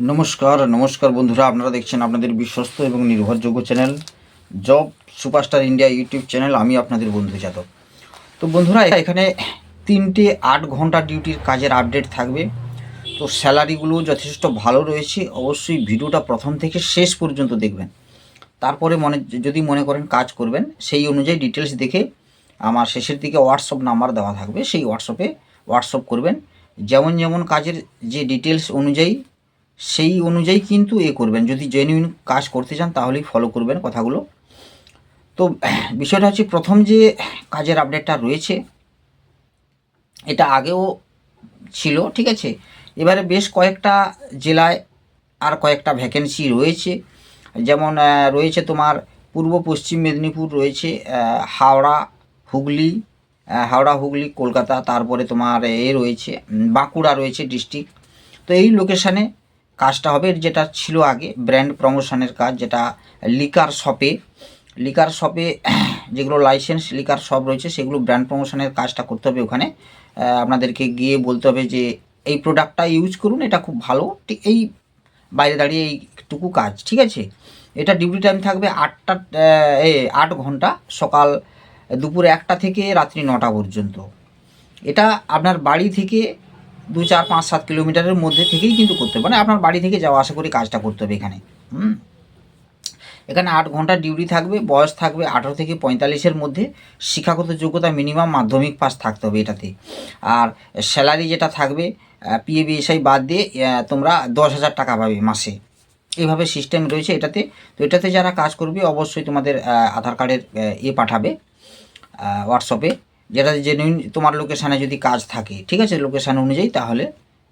নমস্কার নমস্কার বন্ধুরা, আপনারা দেখছেন আপনাদের বিশ্বস্ত এবং নির্ভরযোগ্য channel job superstar India YouTube channel. আমি আপনাদের বন্ধু যাদব। তো বন্ধুরা, এখানে তিনটে আট ঘণ্টা ডিউটির কাজের আপডেট থাকবে। তো স্যালারিগুলো যথেষ্ট ভালো রয়েছে। অবশ্যই ভিডিওটা প্রথম থেকে শেষ পর্যন্ত দেখবেন। তারপরে মনে, যদি মনে করেন কাজ করবেন, সেই অনুযায়ী ডিটেলস দেখে আমার শেষের দিকে হোয়াটসঅ্যাপ নাম্বার দেওয়া থাকবে। সেই হোয়াটসঅ্যাপে হোয়াটসঅ্যাপ করবেন। যেমন যেমন কাজের যে ডিটেলস অনুযায়ী সেই অনুযায়ী কিন্তু এ করবেন। যদি জেনুইন কাজ করতে চান, তাহলেই ফলো করবেন কথাগুলো। তো, বিষয়টা হচ্ছে প্রথম যে কাজের আপডেটটা রয়েছে, এটা আগেও ছিল, ঠিক আছে? এবারে বেশ কয়েকটা জেলায় আর কয়েকটা ভ্যাকেন্সি রয়েছে। যেমন রয়েছে তোমার পূর্ব পশ্চিম মেদিনীপুর রয়েছে হাওড়া, হুগলি হাওড়া, হুগলি, কলকাতা, তারপরে তোমার এ রয়েছে বাঁকুড়া রয়েছে ডিস্ট্রিক্ট তো এই লোকেশানে কাজটা হবে, যেটা ছিল আগে ব্র্যান্ড প্রমোশনের কাজ, যেটা লিকার শপে লিকার শপে যেগুলো লাইসেন্স লিকার শপ রয়েছে, সেগুলো ব্র্যান্ড প্রমোশনের কাজটা করতে হবে ওখানে। আপনাদেরকে গিয়ে বলতে হবে যে, এই প্রোডাক্টটা ইউজ করুন, এটা খুব ভালো। ঠিক এই বাইরে দাঁড়িয়ে এইটুকু কাজ, ঠিক আছে? এটা ডিউটি টাইম থাকবে আটটা এ, আট ঘণ্টা, সকাল দুপুর একটা থেকে রাত্রি নটা পর্যন্ত। এটা আপনার বাড়ি থেকে দু চার পাঁচ সাত কিলোমিটারের মধ্যে থেকেই কিন্তু করতে হবে। মানে আপনার বাড়ি থেকে যাওয়া আসা করি কাজটা করতে হবে এখানে। হুম? এখানে আট ঘণ্টা ডিউটি থাকবে, বয়স থাকবে আঠারো থেকে পঁয়তাল্লিশের মধ্যে। শিক্ষাগত যোগ্যতা মিনিমাম মাধ্যমিক পাস থাকতে হবে এটাতে। আর স্যালারি যেটা থাকবে পিএ বিএসআই বাদ দিয়ে তোমরা দশ হাজার টাকা পাবে মাসে। এইভাবে সিস্টেম রয়েছে এটাতে। তো এটাতে যারা কাজ করবে, অবশ্যই তোমাদের আধার কার্ডের এ পাঠাবে হোয়াটসঅ্যাপে যেটা জেনুইন তোমার লোকেশানে যদি কাজ থাকে, ঠিক আছে? লোকেশান অনুযায়ী তাহলে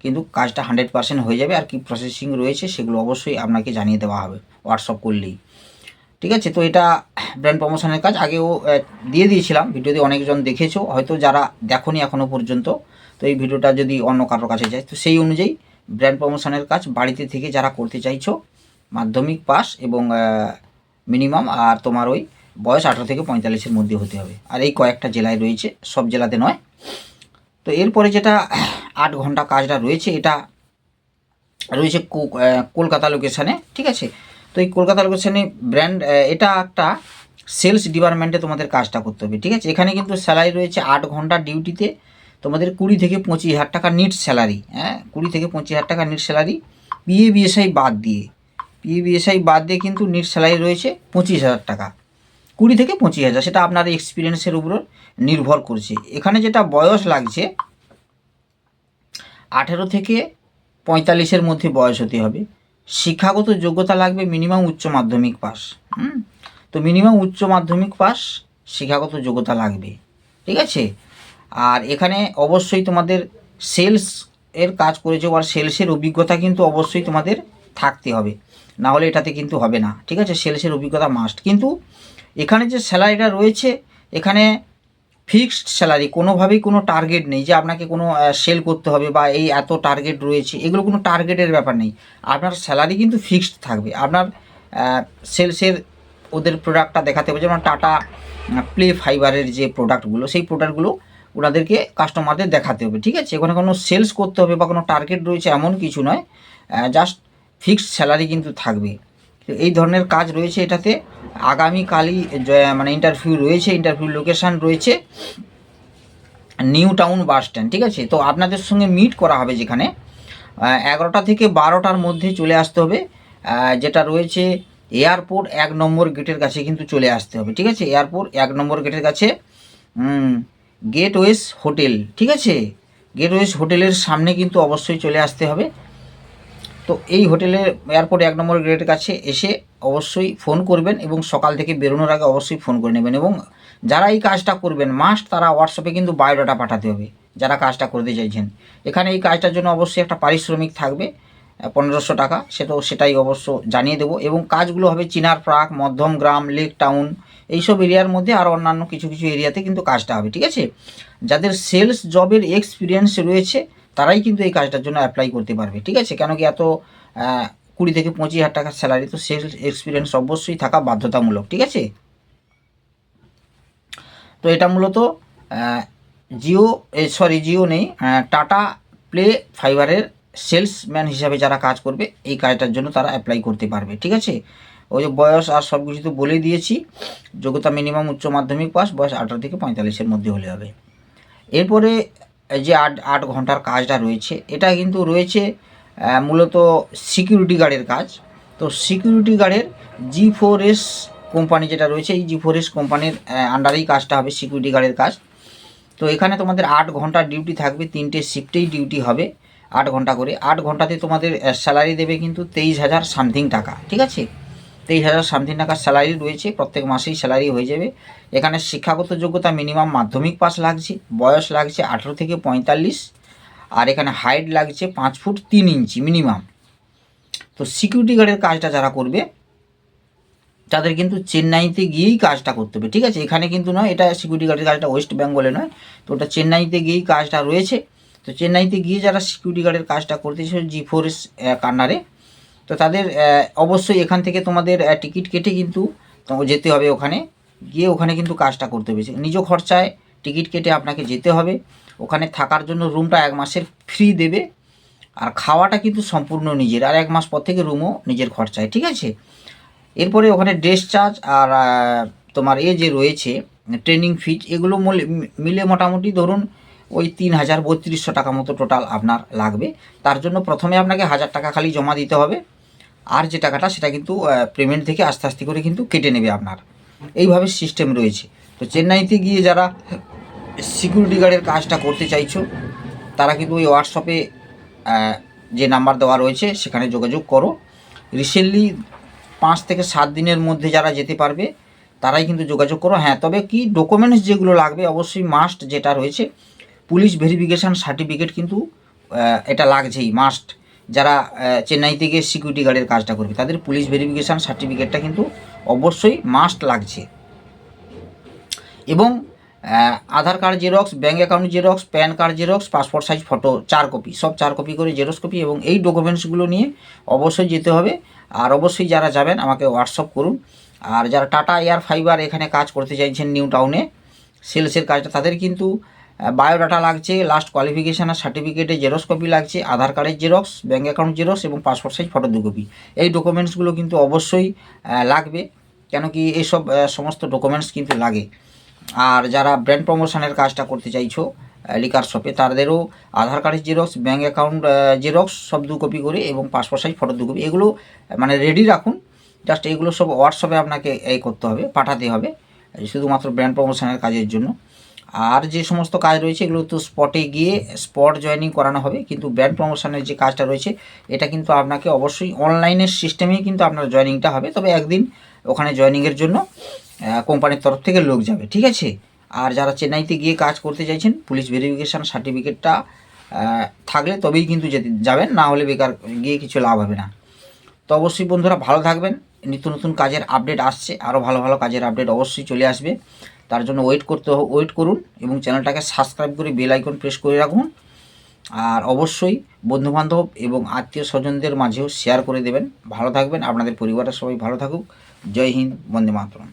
কিন্তু কাজটা হান্ড্রেড পার্সেন্ট হয়ে যাবে। আর কি প্রসেসিং রয়েছে সেগুলো অবশ্যই আপনাকে জানিয়ে দেওয়া হবে হোয়াটসঅ্যাপ করলেই। ঠিক আছে? তো এটা ব্র্যান্ড প্রমোশনের কাজ। আগেও দিয়ে দিয়েছিলাম। ভিডিওতে অনেকজন দেখেছ। হয়তো যারা দেখোনি এখনও পর্যন্ত। তো এই ভিডিওটা যদি অন্য কারোর কাছে যায়, তো সেই অনুযায়ী ব্র্যান্ড প্রমোশনের কাজ বাড়িতে থেকে যারা করতে চাইছো, মাধ্যমিক পাস এবং মিনিমাম আর তোমার ওই বয়স আঠারো থেকে পঁয়তাল্লিশের মধ্যে হতে হবে। আর এই কয়েকটা জেলায় রয়েছে, সব জেলাতে নয়। তো এরপরে যেটা আট ঘণ্টা কাজটা রয়েছে, এটা রয়েছে কলকাতা লোকেশানে ঠিক আছে? তো এই কলকাতা লোকেশানে ব্র্যান্ড এটা একটা সেলস ডিপার্টমেন্টে তোমাদের কাজটা করতে হবে, ঠিক আছে? এখানে কিন্তু স্যালারি রয়েছে আট ঘণ্টা ডিউটিতে তোমাদের কুড়ি থেকে পঁচিশ হাজার টাকা নিট স্যালারি হ্যাঁ? কুড়ি থেকে পঁচিশ হাজার টাকা নিট স্যালারি পিএ বিএসআই বাদ দিয়ে পিএ বিএসআই বাদ দিয়ে কিন্তু নিট স্যালারি রয়েছে পঁচিশ হাজার টাকা। কুড়ি থেকে পঁচিশ হাজার, সেটা আপনার এক্সপিরিয়েন্সের উপর নির্ভর করছে। এখানে যেটা বয়স লাগছে, আঠেরো থেকে পঁয়তাল্লিশের মধ্যে বয়স হতে হবে। শিক্ষাগত যোগ্যতা লাগবে মিনিমাম উচ্চ মাধ্যমিক পাস। হুম? তো মিনিমাম উচ্চ মাধ্যমিক পাস, শিক্ষাগত যোগ্যতা লাগবে। ঠিক আছে? আর এখানে অবশ্যই তোমাদের সেলস এর কাজ করেছ আর সেলসের অভিজ্ঞতা কিন্তু অবশ্যই তোমাদের থাকতে হবে। না হলে এটাতে কিন্তু হবে না। ঠিক আছে? সেলসের অভিজ্ঞতা মাস্ট কিন্তু এখানে যে স্যালারিটা রয়েছে, এখানে ফিক্সড স্যালারি, কোনোভাবেই কোনো টার্গেট নেই যে আপনাকে কোনো সেল করতে হবে বা এই এত টার্গেট রয়েছে, এগুলো কোনো টার্গেটের ব্যাপার নেই। আপনার স্যালারি কিন্তু ফিক্সড থাকবে। আপনার সেলসের ওদের প্রোডাক্টটা দেখাতে হবে, যেমন টাটা প্লে ফাইবারের যে প্রোডাক্টগুলো, সেই প্রোডাক্টগুলো ওনাদেরকে কাস্টমারদের দেখাতে হবে, ঠিক আছে? ওখানে কোনো সেলস করতে হবে বা কোনো টার্গেট রয়েছে এমন কিছু নয় জাস্ট ফিক্সড স্যালারি কিন্তু থাকবে। এই ধরনের কাজ রয়েছে এটাতে। আগামীকালই মানে ইন্টারভিউ রয়েছে ইন্টারভিউ লোকেশান রয়েছে নিউ টাউন বাস স্ট্যান্ড, ঠিক আছে? তো আপনাদের সঙ্গে মিট করা হবে যেখানে। এগারোটা থেকে বারোটার মধ্যে চলে আসতে হবে। যেটা রয়েছে এয়ারপোর্ট এক নম্বর গেটের কাছে কিন্তু চলে আসতে হবে, ঠিক আছে? এয়ারপোর্ট এক নম্বর গেটের কাছে। গেটওয়েস হোটেল ঠিক আছে? গেটওয়েস হোটেলের সামনে কিন্তু অবশ্যই চলে আসতে হবে। তো এই হোটেলে এয়ারপোর্ট এক নম্বর গেটের কাছে এসে অবশ্যই ফোন করবেন এবং সকাল থেকে বেরোনোর আগে অবশ্যই ফোন করে নেবেন এবং যারা এই কাজটা করবেন মাস্ট তারা হোয়াটসঅ্যাপে কিন্তু বায়োডাটা পাঠাতে হবে, যারা কাজটা করতে চাইছেন। এখানে এই কাজটার জন্য অবশ্যই একটা পারিশ্রমিক থাকবে পনেরোশো টাকা সেটাও সেটাই অবশ্য জানিয়ে দেবো এবং কাজগুলো হবে চিনার প্রাক, মধ্যম গ্রাম লেক টাউন এইসব এরিয়ার মধ্যে আর অন্যান্য কিছু কিছু এরিয়াতে কিন্তু কাজটা হবে, ঠিক আছে? যাদের সেলস জবের এক্সপিরিয়েন্স রয়েছে তারাই কিন্তু এই কাজটার জন্য অ্যাপ্লাই করতে পারবে, ঠিক আছে? কেন কি এত কুড়ি থেকে পঁচিশ হাজার টাকার স্যালারি তো সেলস এক্সপিরিয়েন্স অবশ্যই থাকা বাধ্যতামূলক, ঠিক আছে? তো এটা মূলত জিও সরি জিও নেই টাটা প্লে ফাইবারের সেলসম্যান হিসাবে যারা কাজ করবে, এই কাজটার জন্য তারা অ্যাপ্লাই করতে পারবে, ঠিক আছে? ওই যে বয়স আর সব কিছু তো বলেই দিয়েছি, যোগ্যতা মিনিমাম উচ্চ মাধ্যমিক পাস বয়স আঠারো থেকে পঁয়তাল্লিশের মধ্যে হলে হবে। এরপরে যে আট আট ঘণ্টার কাজটা রয়েছে, এটা কিন্তু রয়েছে মূলত সিকিউরিটি গার্ডের কাজ। তো সিকিউরিটি গার্ডের জি ফোর এস কোম্পানি যেটা রয়েছে, এই জি ফোর এস কোম্পানির আন্ডারেই কাজটা হবে সিকিউরিটি গার্ডের কাজ। তো এখানে তোমাদের আট ঘণ্টার ডিউটি থাকবে, তিনটে শিফটেই ডিউটি হবে, আট ঘণ্টা করে। আট ঘন্টাতে তোমাদের স্যালারি দেবে কিন্তু তেইশ হাজার সামথিং টাকা, ঠিক আছে? তেইশ হাজার সামথিং টাকার স্যালারি রয়েছে, প্রত্যেক মাসেই স্যালারি হয়ে যাবে। এখানে শিক্ষাগত যোগ্যতা মিনিমাম মাধ্যমিক পাস লাগছে, বয়স লাগছে আঠেরো থেকে পঁয়তাল্লিশ, আর এখানে হাইট লাগছে পাঁচ ফুট তিন ইঞ্চি মিনিমাম। তো সিকিউরিটি গার্ডের কাজটা যারা করবে, তাদের কিন্তু চেন্নাইতে গিয়েই কাজটা করতে হবে, ঠিক আছে? এখানে কিন্তু নয়, এটা সিকিউরিটি গার্ডের কাজটা ওয়েস্ট বেঙ্গলে নয়, তো ওটা চেন্নাইতে গিয়েই কাজটা রয়েছে। তো চেন্নাইতে গিয়ে যারা সিকিউরিটি গার্ডের কাজটা করতে চাইছে জি ফোর এস কান্নারে তো তাদের অবশ্যই এখান থেকে তোমাদের টিকিট কেটে কিন্তু যেতে হবে ওখানে। গিয়ে ওখানে কিন্তু কাজটা করতে হবে। নিজ খরচায় টিকিট কেটে আপনাকে যেতে হবে। ওখানে থাকার জন্য রুমটা এক মাসের ফ্রি দেবে। আর খাওয়াটা কিন্তু সম্পূর্ণ নিজের। আর এক মাস পর থেকে রুমও নিজের খরচায়, ঠিক আছে? এরপরে ওখানে ড্রেস চার্জ আর তোমার এ যে রয়েছে ট্রেনিং ফিজ এগুলো মূল- মিলে মোটামুটি ধরুন ওই তিন হাজার বত্রিশশো টাকা মতো টোটাল আপনার লাগবে। তার জন্য প্রথমে আপনাকে হাজার টাকা খালি জমা দিতে হবে। আর যে টাকাটা সেটা কিন্তু পেমেন্ট থেকে আস্তে আস্তে করে কিন্তু কেটে নেবে আপনার। এইভাবে সিস্টেম রয়েছে। তো চেন্নাইতে গিয়ে যারা সিকিউরিটি গার্ডের কাজটা করতে চাইছো, তারা কিন্তু ওই হোয়াটসঅ্যাপে যে নাম্বার দেওয়া রয়েছে, সেখানে যোগাযোগ করো। রিসেন্টলি পাঁচ থেকে সাত দিনের মধ্যে যারা যেতে পারবে, তারাই কিন্তু যোগাযোগ করো। হ্যাঁ তবে কি ডকুমেন্টস যেগুলো লাগবে, অবশ্যই মাস্ট যেটা রয়েছে, পুলিশ ভেরিফিকেশান সার্টিফিকেট কিন্তু এটা লাগছেই মাস্ট যারা আহ, চেন্নাই থেকে সিকিউরিটি গার্ডের কাজটা করবে তাদের পুলিশ ভেরিফিকেশান সার্টিফিকেটটা কিন্তু অবশ্যই মাস্ট লাগছে। এবং Aadhaar card xerox bank account xerox PAN card xerox passport size photo চার কপি সব চার কপি করে জেরক্স কপি এবং এই ডকুমেন্টসগুলো নিয়ে অবশ্যই যেতে হবে। আর অবশ্যই যারা যাবেন আমাকে হোয়াটসঅ্যাপ করুন। আর যারা টাটা এয়ার ফাইবার এখানে কাজ করতে চাইছেন নিউ টাউনে সেলসের কাজটা তাদের কিন্তু বায়োডাটা লাগছে লাস্ট কোয়ালিফিকেশান আর সার্টিফিকেটে জেরক্স কপি লাগছে আধার কার্ডের জেরক্স ব্যাঙ্ক অ্যাকাউন্ট জেরক্স এবং পাসপোর্ট সাইজ ফটো দু কপি এই ডকুমেন্টসগুলো কিন্তু অবশ্যই লাগবে কেন কি এইসব সমস্ত ডকুমেন্টস কিন্তু লাগে। আর যারা ব্র্যান্ড প্রমোশনের কাজটা করতে চাইছো লিকার শপে তাদেরও আধার কার্ডের জেরক্স ব্যাঙ্ক অ্যাকাউন্ট জেরক্স সব দু কপি করে এবং পাসপোর্ট সাইজ ফটো দু কপি এগুলো মানে রেডি রাখুন। জাস্ট এগুলো সব হোয়াটসঅ্যাপে আপনাকে এই করতে হবে, পাঠাতে হবে, শুধুমাত্র ব্র্যান্ড প্রমোশনের কাজের জন্য। আর যে সমস্ত কাজ রয়েছে, এগুলো তো স্পটে গিয়ে স্পট জয়েনিং করানো হবে। কিন্তু ব্র্যান্ড প্রমোশনের যে কাজটা রয়েছে, এটা কিন্তু আপনাকে অবশ্যই অনলাইনের সিস্টেমেই কিন্তু আপনার জয়েনিংটা হবে। তবে একদিন ওখানে জয়েনিংয়ের জন্য কোম্পানির তরফ থেকে লোক যাবে, ঠিক আছে? আর যারা চেন্নাইতে গিয়ে কাজ করতে চাইছেন পুলিশ ভেরিফিকেশান সার্টিফিকেটটা থাকলে তবেই কিন্তু যেতে যাবেন, না হলে বেকার গিয়ে কিছু লাভ হবে না। তো অবশ্যই বন্ধুরা ভালো থাকবেন। নিত্য নতুন কাজের আপডেট আসছে আরও ভালো ভালো কাজের আপডেট অবশ্যই চলে আসবে। তার জন্য ওয়েট করতে ওয়েট করুন এবং চ্যানেলটাকে সাবস্ক্রাইব করে বেল আইকন প্রেস করে রাখুন। আর অবশ্যই বন্ধুবান্ধব এবং আত্মীয় স্বজনদের মাঝেও শেয়ার করে দেবেন। ভালো থাকবেন, আপনাদের পরিবারের সবাই ভালো থাকুক। জয় হিন্দ, বন্দে মাতরম।